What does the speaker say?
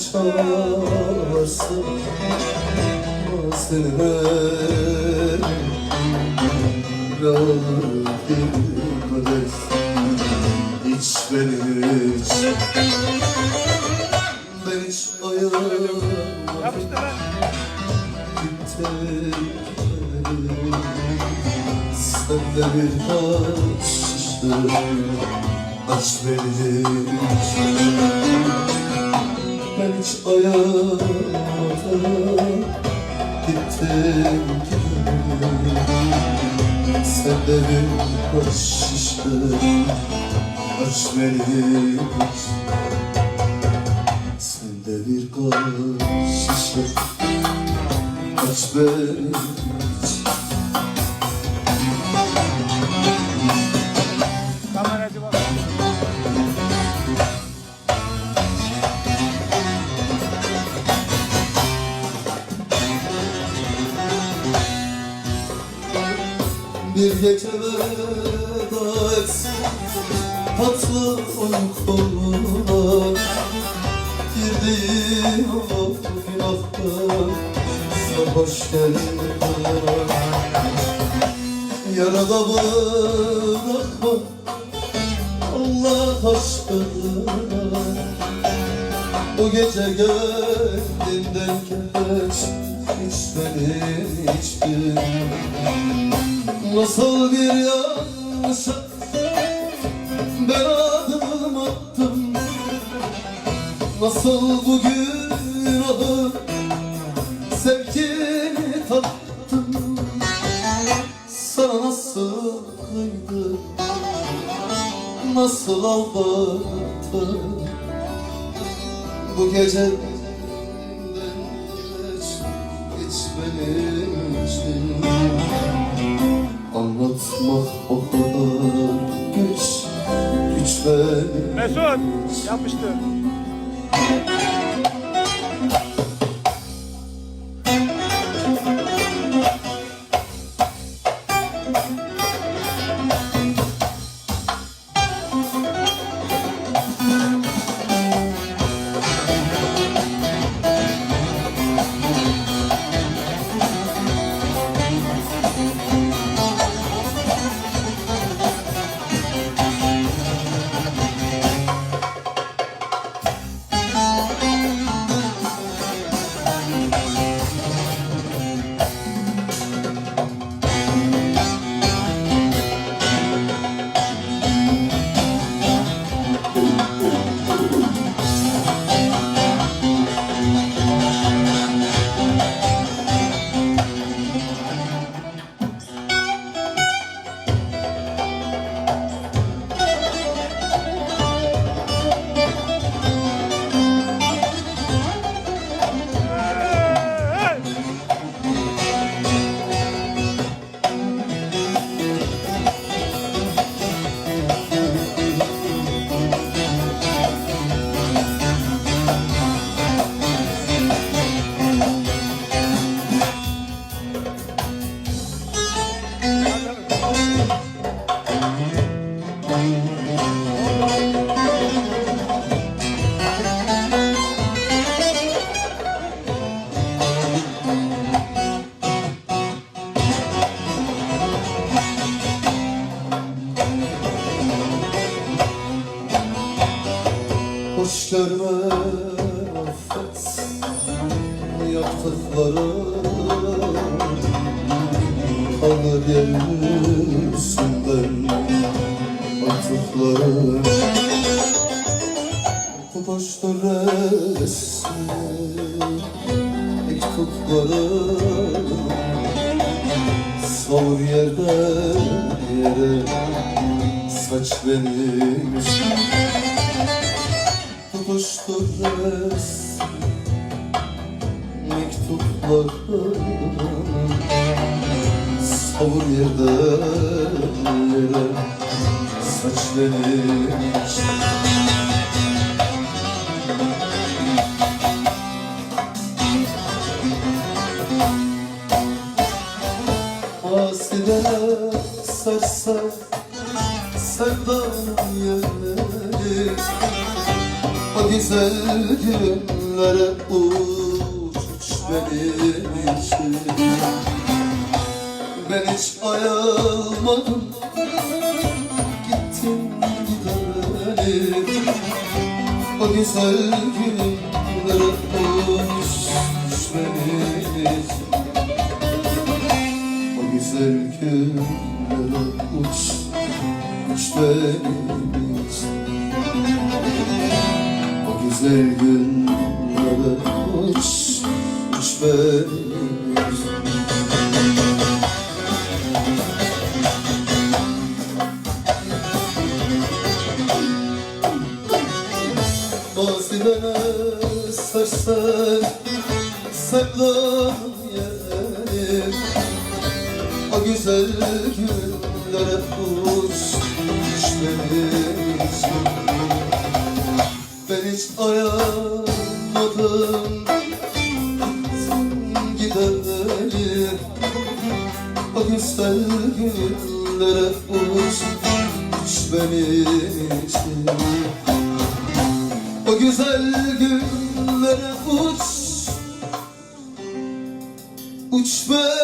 çalarsın Seni Rahim İç beni iç Ben hiç ayağıma sen de bir taş şiştir. Aç beni Ben hiç ayağıma Gittim Sen de bir taş şiştir Aç Sen de bir taş şiştir Aç beni Bir gece veda etsin Tatlı uykular Girdiğin o günahlar Sarhoş Yarada bırakma Allah aşkına Bu gece gönlünden geç Hiç benim hiçbir Nasıl bir yanlışa Ben adım attım? Nasıl bu günahı Sevgini tattım? Sana nasıl kıydım Nasıl aldattım Bu gece geç Hiç benim için Anlatmak o kadar güç Güç benim Mesut yapıştır. Görme affet Yaptıkları. Kalır yerin üstünden Atıkları. Boştur resmi Mektupları. Savur yerden yere Saç benim için tutuştur resmi Mektupları Savur yerden yere Saç benim için Haside sarsa sevdanın yerleri O güzel günler günlere uç benim Ben hiç ayılmadım. Gittin gidelim. O güzel günlere uç benim O güzel günlere uç uç benim için güzel günlere uç, uç benim Mazilere sarsan sevdam yerim O güzel günlere uç, uç hiç ayamadım gidelim O güzel günlere uç, uç benim için O güzel günlere uç, uç benim